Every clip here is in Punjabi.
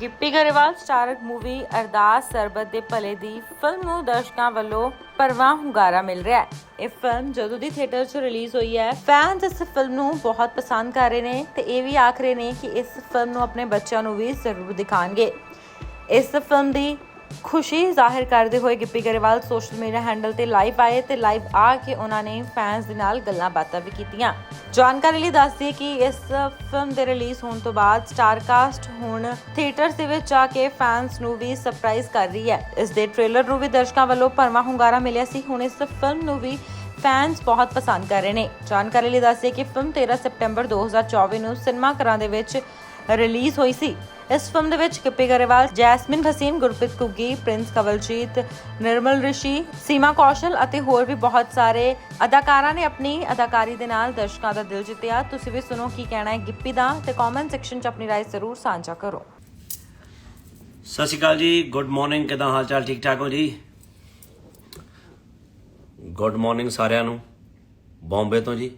ਗਿੱਪੀ ਗਰੇਵਾਲ ਸਟਾਰਕ ਮੂਵੀ ਅਰਦਾਸ ਸਰਬਤ ਦੇ ਭਲੇ ਦੀ ਫਿਲਮ ਨੂੰ ਦਰਸ਼ਕਾਂ ਵੱਲੋਂ ਪਰਵਾਹ ਹੁੰਗਾਰਾ ਮਿਲ ਰਿਹਾ ਹੈ। ਇਹ ਫਿਲਮ ਜਦੋਂ ਦੀ ਥੀਏਟਰ 'ਚ ਰਿਲੀਜ਼ ਹੋਈ ਹੈ ਫੈਨਸ ਇਸ ਫਿਲਮ ਨੂੰ ਬਹੁਤ ਪਸੰਦ ਕਰ ਰਹੇ ਨੇ ਤੇ ਇਹ ਵੀ ਆਖ ਰਹੇ ਨੇ ਕਿ ਇਸ ਫਿਲਮ ਨੂੰ ਆਪਣੇ ਬੱਚਿਆਂ ਨੂੰ ਵੀ ਜ਼ਰੂਰ ਦਿਖਾਣਗੇ। ਇਸ ਫਿਲਮ ਦੀ ਖੁਸ਼ੀ ਜ਼ਾਹਿਰ ਕਰਦੇ ਹੋਏ Gippy Grewal social media handle ਤੇ ਲਾਈਵ ਆਏ ਤੇ ਲਾਈਵ ਆ ਕੇ ਉਹਨਾਂ ਨੇ ਫੈਨਸ ਦੇ ਨਾਲ ਗੱਲਾਂ ਬਾਤਾਂ ਵੀ ਕੀਤੀਆਂ। ਜਾਣਕਾਰੀ ਲਈ ਦੱਸ ਦਈਏ ਕਿ ਇਸ ਫਿਲਮ ਦੇ ਰਿਲੀਜ਼ ਹੋਣ ਤੋਂ ਬਾਅਦ ਸਟਾਰ ਕਾਸਟ ਹੁਣ ਥੀਏਟਰਸ ਦੇ ਵਿੱਚ ਜਾ ਕੇ ਫੈਨਸ ਨੂੰ ਵੀ ਸਰਪ੍ਰਾਈਜ਼ ਕਰ ਰਹੀ ਹੈ। ਇਸ ਦੇ ਟ੍ਰੇਲਰ ਨੂੰ ਵੀ ਦਰਸ਼ਕਾਂ ਵੱਲੋਂ ਭਰਵਾਂ ਹੁੰਗਾਰਾ ਮਿਲਿਆ ਸੀ। ਹੁਣ ਇਸ ਫਿਲਮ ਨੂੰ ਵੀ ਫੈਨਸ ਬਹੁਤ ਪਸੰਦ ਕਰ ਰਹੇ ਨੇ। ਜਾਣਕਾਰੀ ਲਈ ਦੱਸ ਕਿ ਫਿਲਮ 13 ਸਤੰਬਰ 2024 ਨੂੰ ਸਿਨੇਮਾ ਘਰਾਂ ਦੇ ਵਿੱਚ ਰਿਲੀਜ਼ ਹੋਈ ਸੀ। ਇਸ ਫਿਲਮ ਦੇ ਵਿੱਚ ਕਿਪੀ ਗਰੇਵਾਲ, ਜੈਸਮਿਨ ਫਸੀਮ, ਗੁਰਪ੍ਰੀਤ ਕੁੱਗੀ, ਪ੍ਰਿੰਸ ਕਵਲਜੀਤ, ਨਿਰਮਲ ਰਿਸ਼ੀ, ਸੀਮਾ ਕੌਸ਼ਲ ਅਤੇ ਹੋਰ ਵੀ ਬਹੁਤ ਸਾਰੇ ਅਦਾਕਾਰਾਂ ਨੇ ਆਪਣੀ ਅਦਾਕਾਰੀ ਦੇ ਨਾਲ ਦਰਸ਼ਕਾਂ ਦਾ ਦਿਲ ਜਿੱਤਿਆ। ਤੁਸੀਂ ਵੀ ਸੁਣੋ ਕੀ ਕਹਿਣਾ ਹੈ ਗਿੱਪੀ ਦਾ ਤੇ ਕਮੈਂਟ ਸੈਕਸ਼ਨ 'ਚ ਆਪਣੀ ਰਾਏ ਜ਼ਰੂਰ ਸਾਂਝਾ ਕਰੋ। ਸਤਿ ਸ਼੍ਰੀ ਅਕਾਲ ਜੀ ਗੁੱਡ ਮਾਰਨਿੰਗ ਕਿਦਾਂ ਹਾਲ ਚਾਲ ਠੀਕ ਠਾਕ ਹੋ ਜੀ? ਗੁੱਡ ਮਾਰਨਿੰਗ ਸਾਰਿਆਂ ਨੂੰ ਬੰਬੇ ਤੋਂ ਜੀ।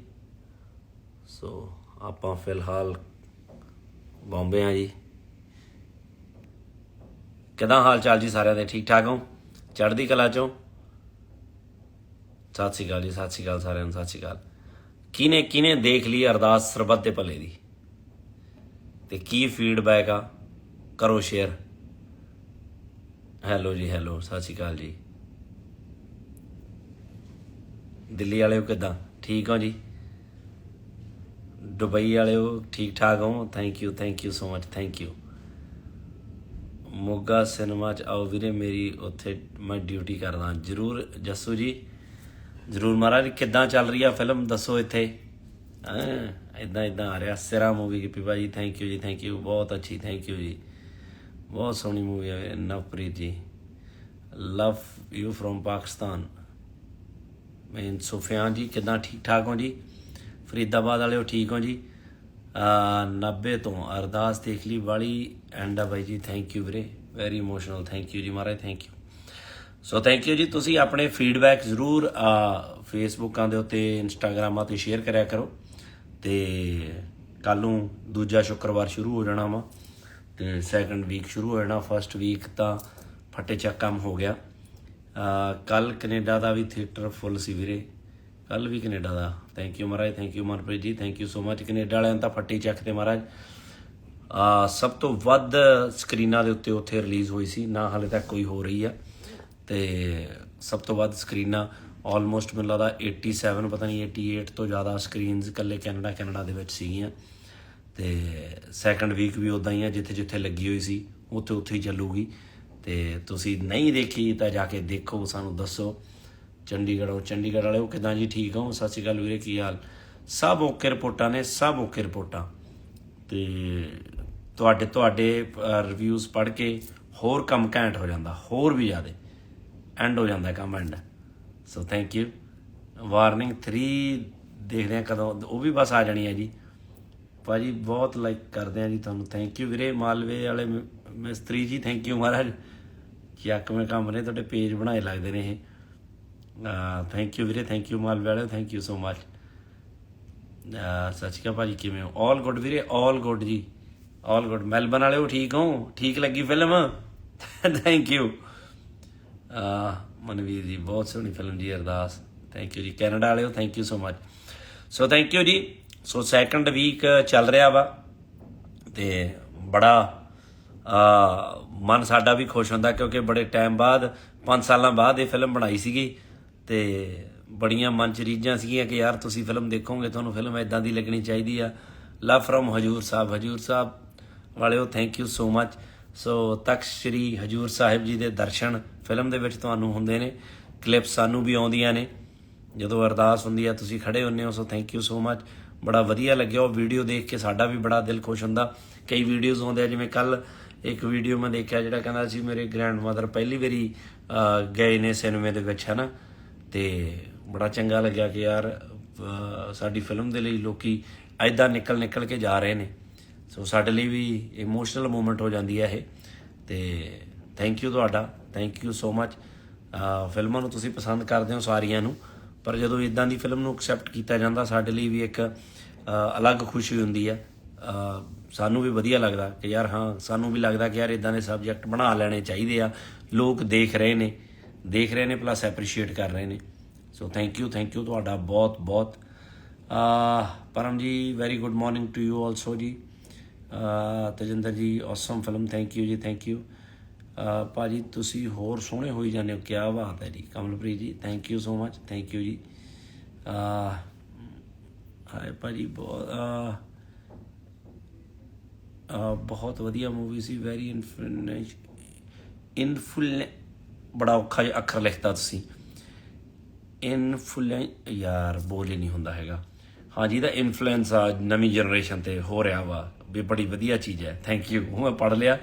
ਸੋ ਆਪਾਂ ਫਿਲਹਾਲ ਬੰਬੇ ਆ ਜੀ। ਕਿਦਾਂ ਹਾਲ ਚਾਲ ਜੀ ਸਾਰਿਆਂ ਦੇ? ਠੀਕ ਠਾਕ ਹੋ? ਚੜ੍ਹਦੀ ਕਲਾ ਚੋਂ? ਸਤਿ ਸ਼੍ਰੀ ਅਕਾਲ ਜੀ, ਸਤਿ ਸ਼੍ਰੀ ਅਕਾਲ ਸਾਰਿਆਂ ਨੂੰ, ਸਤਿ ਸ਼੍ਰੀ ਅਕਾਲ। ਕਿਨੇ ਕਿਨੇ ਦੇਖ ਲਈ ਅਰਦਾਸ ਸਰਬੱਤ ਦੇ ਭਲੇ ਦੀ? ਤੇ ਕੀ ਫੀਡਬੈਕ ਆ? ਕਰੋ ਸ਼ੇਅਰ ਹੈਲੋ ਜੀ ਹੈਲੋ ਸਤਿ ਸ਼੍ਰੀ ਅਕਾਲ ਜੀ। ਦਿੱਲੀ ਵਾਲਿਓ ਕਿਦਾਂ? ਠੀਕ ਹੋ ਜੀ? ਦੁਬਈ ਵਾਲਿਓ ਠੀਕ ਠਾਕ ਹੋ thank you thank you so much thank you Moga cinema ਚ ਆਓ ਵੀਰੇ, ਮੇਰੀ ਉੱਥੇ ਮੈਂ ਡਿਊਟੀ ਕਰਦਾ। ਜਰੂਰ ਜੱਸੂ ਜੀ, ਜਰੂਰ ਮਹਾਰਾਜ, ਕਿੱਦਾਂ ਚੱਲ ਰਹੀ ਆ ਫਿਲਮ ਦੱਸੋ ਇੱਥੇ। ਇਦਾਂ ਇਦਾਂ ਆ ਰਿਹਾ। ਸਿਰਾ ਮੂਵੀ ਕੀ ਭਾਜੀ ਥੈਂਕ ਯੂ ਜੀ ਥੈਂਕ ਯੂ ਬਹੁਤ ਅੱਛੀ ਥੈਂਕ ਯੂ ਜੀ। ਬਹੁਤ ਸੋਹਣੀ ਮੂਵੀ ਹੈ ਨਵਪ੍ਰੀਤ ਜੀ। ਲਵ ਯੂ ਫਰੋਮ ਪਾਕਿਸਤਾਨ ਮੈਂ ਸੁਫਿਆਨ ਜੀ, ਕਿਦਾਂ ਠੀਕ ਠਾਕ ਹੋ ਜੀ? ਫਰੀਦਾਬਾਦ ਵਾਲਿਓ ਠੀਕ ਹੋ ਜੀ। ਆ 90 ਤੋਂ ਅਰਦਾਸ ਦੇਖ ਲਈ ਵਾਲੀ ਐਂਡ ਆ ਬਾਈ ਜੀ ਥੈਂਕ ਯੂ ਵੀਰੇ। ਵੈਰੀ ਇਮੋਸ਼ਨਲ ਥੈਂਕ ਯੂ ਜੀ ਮਹਾਰਾਜ thank you so thank you ਜੀ, ਤੁਸੀਂ ਆਪਣੇ ਫੀਡਬੈਕ ਜ਼ਰੂਰ ਫੇਸਬੁੱਕਾਂ ਦੇ ਉੱਤੇ ਇੰਸਟਾਗ੍ਰਾਮਾਂ ਤੇ ਸ਼ੇਅਰ ਕਰਿਆ ਕਰੋ। ਤੇ ਕੱਲ ਨੂੰ ਦੂਜਾ ਸ਼ੁੱਕਰਵਾਰ ਸ਼ੁਰੂ ਹੋ ਜਾਣਾ ਵਾ। ਤੇ ਸੈਕੰਡ ਵੀਕ ਸ਼ੁਰੂ ਹੋ ਜਾਣਾ। ਫਰਸਟ ਵੀਕ ਤਾਂ ਫੱਟੇ ਚੱਕ ਕੰਮ ਹੋ ਗਿਆ। ਕੱਲ ਕੈਨੇਡਾ ਦਾ ਵੀ ਥੀਏਟਰ ਫੁੱਲ ਸੀ ਵੀਰੇ। ਕੱਲ ਵੀ ਕੈਨੇਡਾ ਦਾ। Thank you Maharaj thank you Manpreet ji thank you so much Canada ਵਾਲਿਆਂ ਨੂੰ ਤਾਂ ਫੱਟੀ ਚੱਕ ਤੇ ਮਹਾਰਾਜ। ਆ, ਸਭ ਤੋਂ ਵੱਧ ਸਕਰੀਨਾਂ ਦੇ ਉੱਤੇ ਉੱਥੇ ਰਿਲੀਜ਼ ਹੋਈ ਸੀ। ਨਾ ਹਾਲੇ ਤੱਕ ਕੋਈ ਹੋ ਰਹੀ ਆ। ਤੇ ਸਭ ਤੋਂ ਵੱਧ ਸਕਰੀਨਾਂ ਆਲਮੋਸਟ ਮੈਨੂੰ ਲੱਗਦਾ 87 ਪਤਾ ਨਹੀਂ 88 ਤੋਂ ਜ਼ਿਆਦਾ ਸਕਰੀਨਸ ਇਕੱਲੇ ਕੈਨੇਡਾ ਕੈਨੇਡਾ ਦੇ ਵਿੱਚ ਸੀਗੀਆਂ। ਤੇ ਸੈਕੰਡ ਵੀਕ ਵੀ ਉਦਾਂ ਹੀ ਆ, ਜਿੱਥੇ ਜਿੱਥੇ ਲੱਗੀ ਹੋਈ ਸੀ, ਉੱਥੇ ਉੱਥੇ ਹੀ ਚੱਲੂਗੀ। ਤੇ ਤੁਸੀਂ ਨਹੀਂ ਦੇਖੀ ਤਾਂ ਜਾ ਕੇ ਦੇਖੋ, ਸਾਨੂੰ ਦੱਸੋ। ਚੰਡੀਗੜ੍ਹੋਂ। ਚੰਡੀਗੜ੍ਹ ਵਾਲਿਓ ਕਿਦਾਂ ਜੀ ਠੀਕ ਹੋ ਸਤਿ ਸ਼੍ਰੀ ਅਕਾਲ ਵੀਰੇ, ਕੀ ਹਾਲ? ਸਭ ਓਕੇ ਰਿਪੋਰਟਾਂ ਨੇ, ਸਭ ਓਕੇ ਰਿਪੋਰਟਾਂ। ਤੇ ਤੁਹਾਡੇ ਤੁਹਾਡੇ ਰਿਵਿਊਜ਼ ਪੜ੍ਹ ਕੇ ਹੋਰ ਕੰਮ ਘੈਂਟ ਹੋ ਜਾਂਦਾ, ਹੋਰ ਵੀ ਜ਼ਿਆਦਾ। ਐਂਡ ਹੋ ਜਾਂਦਾ ਕੰਮ and so thank you warning 3 ਦੇਖਦੇ ਆ ਕਦੋਂ, ਉਹ ਵੀ ਬਸ ਆ ਜਾਣੀ ਹੈ ਜੀ। ਭਾਜੀ, ਬਹੁਤ ਲਾਈਕ ਕਰਦੇ ਆ ਜੀ ਤੁਹਾਨੂੰ। ਥੈਂਕ ਯੂ ਵੀਰੇ, ਮਾਲਵੇ ਵਾਲੇ ਮ- ਮਿਸਤਰੀ ਜੀ ਥੈਂਕ ਯੂ ਮਹਾਰਾਜ। ਚੱਕਵੇਂ ਕੰਮ ਨੇ, ਤੁਹਾਡੇ ਪੇਜ ਬਣਾਏ ਲੱਗਦੇ ਨੇ ਇਹ। ਥੈਂਕ ਯੂ ਵੀਰੇ ਥੈਂਕ ਯੂ ਮਾਲਵੇ ਵਾਲੇ ਥੈਂਕ ਯੂ ਸੋ ਮਚ ਸੱਚ ਕਾ ਭਾਜੀ, ਕਿਵੇਂ ਹੋ? ਆਲ ਗੁੱਡ ਵੀਰੇ ਆਲ ਗੁੱਡ ਜੀ। ਆਲ ਗੁੱਡ ਮੈਲਬਨ ਵਾਲਿਓ ਠੀਕ ਹੋ? ਠੀਕ ਲੱਗੀ ਫਿਲਮ ਥੈਂਕ ਯੂ ਮਨਵੀਰ ਜੀ, ਬਹੁਤ ਸੋਹਣੀ ਫਿਲਮ ਜੀ, ਅਰਦਾਸ। ਥੈਂਕ ਯੂ ਜੀ। ਕੈਨੇਡਾ ਵਾਲਿਓ thank you so much so thank you ਜੀ। ਸੋ ਸੈਕੰਡ ਵੀਕ ਚੱਲ ਰਿਹਾ ਵਾ। ਤੇ ਬੜਾ, ਆ, ਮਨ ਸਾਡਾ ਵੀ ਖੁਸ਼ ਹੁੰਦਾ ਕਿਉਂਕਿ ਬੜੇ ਟਾਈਮ ਬਾਅਦ 5 ਸਾਲਾਂ ਬਾਅਦ ਇਹ ਫਿਲਮ ਬਣਾਈ ਸੀਗੀ। ਤੇ ਬੜੀਆਂ ਮਨ ਚ ਰੀਝਾਂ ਸੀਗੀਆਂ ਕਿ ਯਾਰ ਤੁਸੀਂ ਫਿਲਮ ਦੇਖੋਗੇ, ਤੁਹਾਨੂੰ ਫਿਲਮ ਇਦਾਂ ਦੀ ਲੱਗਣੀ ਚਾਹੀਦੀ ਆ। ਲਵ ਫਰਮ ਹਜੂਰ ਸਾਹਿਬ। ਹਜੂਰ ਸਾਹਿਬ ਵਾਲਿਓ thank you so much so Takht Sri Hazur Sahib ji ਦੇ ਦਰਸ਼ਨ ਫਿਲਮ ਦੇ ਵਿੱਚ ਤੁਹਾਨੂੰ ਹੁੰਦੇ ਨੇ। ਕਲਿੱਪ ਸਾਨੂੰ ਵੀ ਆਉਂਦੀਆਂ ਨੇ। ਜਦੋਂ ਅਰਦਾਸ ਹੁੰਦੀ ਆ, ਤੁਸੀਂ ਖੜੇ ਹੁੰਨੇ ਹੋ so thank you so much ਬੜਾ ਵਧੀਆ ਲੱਗਿਆ। ਉਹ ਵੀਡੀਓ ਦੇਖ ਕੇ ਸਾਡਾ ਵੀ ਬੜਾ ਦਿਲ ਖੁਸ਼ ਹੁੰਦਾ। ਕਈ ਵੀਡੀਓਜ਼ ਆਉਂਦੇ ਆ, ਜਿਵੇਂ ਕੱਲ ਇੱਕ ਵੀਡੀਓ ਮੈਂ ਦੇਖਿਆ, ਜਿਹੜਾ ਕਹਿੰਦਾ ਸੀ, ਮੇਰੇ ਗ੍ਰੈਂਡਮਦਰ ਪਹਿਲੀ ਵਾਰੀ ਗਏ ਨੇ ਸਿਨੇਮੇ ਦੇ ਵਿੱਚ, ਹਨਾ? ਤੇ ਬੜਾ ਚੰਗਾ ਲੱਗਿਆ ਕਿ ਯਾਰ ਸਾਡੀ ਫਿਲਮ ਦੇ ਲਈ ਲੋਕੀ ਐਦਾਂ ਨਿਕਲ ਨਿਕਲ ਕੇ ਜਾ ਰਹੇ ਨੇ। ਸੋ ਸਾਡੇ ਲਈ ਵੀ ਇਮੋਸ਼ਨਲ ਮੂਮੈਂਟ ਹੋ ਜਾਂਦੀ ਹੈ ਇਹ। ਤੇ ਥੈਂਕ ਯੂ ਤੁਹਾਡਾ ਥੈਂਕ ਯੂ ਸੋ ਮੱਚ ਫਿਲਮਾਂ ਨੂੰ ਤੁਸੀਂ ਪਸੰਦ ਕਰਦੇ ਹੋ ਸਾਰੀਆਂ ਨੂੰ, ਪਰ ਜਦੋਂ ਇਦਾਂ ਦੀ ਫਿਲਮ ਨੂੰ ਐਕਸੈਪਟ ਕੀਤਾ ਜਾਂਦਾ, ਸਾਡੇ ਲਈ ਵੀ ਇੱਕ ਅਲੱਗ ਖੁਸ਼ੀ ਹੁੰਦੀ ਹੈ। ਸਾਨੂੰ ਵੀ ਵਧੀਆ ਲੱਗਦਾ ਕਿ ਯਾਰ, ਹਾਂ, ਸਾਨੂੰ ਵੀ ਲੱਗਦਾ ਕਿ ਯਾਰ ਇਦਾਂ ਦੇ ਸਬਜੈਕਟ ਬਣਾ ਲੈਣੇ ਚਾਹੀਦੇ ਆ। ਲੋਕ ਦੇਖ ਰਹੇ ਨੇ। ਦੇਖ ਰਹੇ ਨੇ ਪਲੱਸ ਐਪਰੀਸ਼ੀਏਟ ਕਰ ਰਹੇ ਨੇ। So thank you thank you ਤੁਹਾਡਾ ਬਹੁਤ ਬਹੁਤ। ਆ Param ji very good morning to you also ਜੀ। Tajinder ji awesome film thank you ਜੀ ਥੈਂਕ ਯੂ ਭਾਜੀ, ਤੁਸੀਂ ਹੋਰ ਸੋਹਣੇ ਹੋਈ ਜਾਂਦੇ ਹੋ ਕੀ ਬਾਤ ਹੈ ਜੀ, Kamalpreet ji thank you so much thank you ਜੀ। ਅਹ, ਹਾਏ ਭਾਜੀ, ਬਹੁਤ ਬਹੁਤ ਵਧੀਆ ਮੂਵੀ ਸੀ ਵੈਰੀ ਇਨਫਲੂਐਂਸ ਇਨਫੁਲ ਬੜਾ ਔਖਾ ਜਿਹਾ ਅੱਖਰ ਲਿਖਤਾ ਤੁਸੀਂ। ਇਨਫਲੂਐਂ ਯਾਰ ਬੋਲ ਹੀ ਨਹੀਂ ਹੁੰਦਾ ਹੈਗਾ। ਹਾਂ ਜੀ, ਇਹਦਾ ਇਨਫਲੂਐਂਸ ਆ, ਨਵੀਂ ਜਨਰੇਸ਼ਨ ਤੇ ਹੋ ਰਿਹਾ ਵਾ। ਵੀ ਬੜੀ ਵਧੀਆ ਚੀਜ਼ ਹੈ। ਥੈਂਕ ਯੂ ਮੈਂ ਪੜ ਲਿਆ।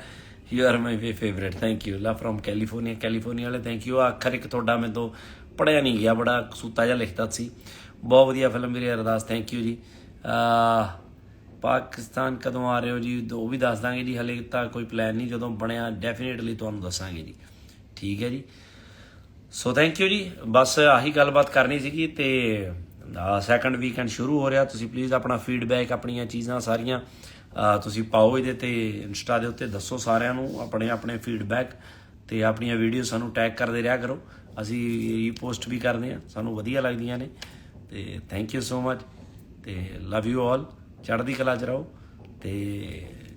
You are my favourite thank you law firm California California ਵਾਲੇ ਥੈਂਕ ਯੂ ਅੱਖਰ ਇੱਕ ਤੁਹਾਡਾ ਮੈਂ ਤੋਂ ਪੜਿਆ ਨਹੀਂ ਗਿਆ। ਬੜਾ ਸੂਤਾ ਜਿਹਾ ਲਿਖਤਾ ਸੀ। ਬਹੁਤ ਵਧੀਆ ਫਿਲਮ ਵੀਰੇ ਅਰਦਾਸ। ਥੈਂਕ ਯੂ ਜੀ। ਅਹ ਪਾਕਿਸਤਾਨ ਕਦੋਂ ਆ ਰਹੇ ਹੋ ਜੀ? ਉਹ ਵੀ ਦੱਸ ਦਾਂਗੇ ਜੀ। ਹਲੇ ਤਾਂ ਕੋਈ ਪਲਾਨ ਨਹੀਂ। ਜਦੋਂ ਬਣਿਆ ਡੈਫੀਨੇਟਲੀ ਤੁਹਾਨੂੰ ਦੱਸਾਂਗੇ ਜੀ। ਠੀਕ ਹੈ ਜੀ। ਸੋ ਥੈਂਕ ਯੂ ਜੀ। ਬਸ ਆਹੀ ਗੱਲਬਾਤ ਕਰਨੀ ਸੀਗੀ ਤੇ ਸੈਕੰਡ ਵੀਕਐਂਡ ਸ਼ੁਰੂ ਹੋ ਰਿਹਾ। ਤੁਸੀਂ ਪਲੀਜ਼ ਆਪਣਾ ਫੀਡਬੈਕ ਆਪਣੀਆਂ ਚੀਜ਼ਾਂ ਸਾਰੀਆਂ ਤੁਸੀਂ ਪਾਓ ਇਹਦੇ ਤੇ, ਇੰਸਟਾ ਦੇ ਉੱਤੇ ਦੱਸੋ ਸਾਰਿਆਂ ਨੂੰ, ਆਪਣੇ ਆਪਣੇ ਫੀਡਬੈਕ ਤੇ ਆਪਣੀਆਂ ਵੀਡੀਓ ਸਾਨੂੰ ਟੈਗ ਕਰਦੇ ਰਿਹਾ ਕਰੋ। ਅਸੀਂ ਰੀਪੋਸਟ ਵੀ ਕਰਦੇ ਆ ਸਾਨੂੰ ਵਧੀਆ ਲੱਗਦੀਆਂ ਨੇ। ਤੇ ਥੈਂਕ ਯੂ ਸੋ ਮਚ ਤੇ ਲਵ ਯੂ ਆਲ ਚੜ੍ਹਦੀ ਕਲਾ ਚ ਰਹੋ। ਤੇ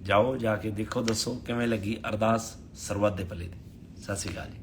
ਜਾਓ, ਜਾ ਕੇ ਦੇਖੋ, ਦੱਸੋ ਕਿਵੇਂ ਲੱਗੀ ਅਰਦਾਸ ਸਰਬੱਤ ਦੇ ਭਲੇ ਦੀ। ਸਤਿ ਸ਼੍ਰੀ ਅਕਾਲ ਜੀ।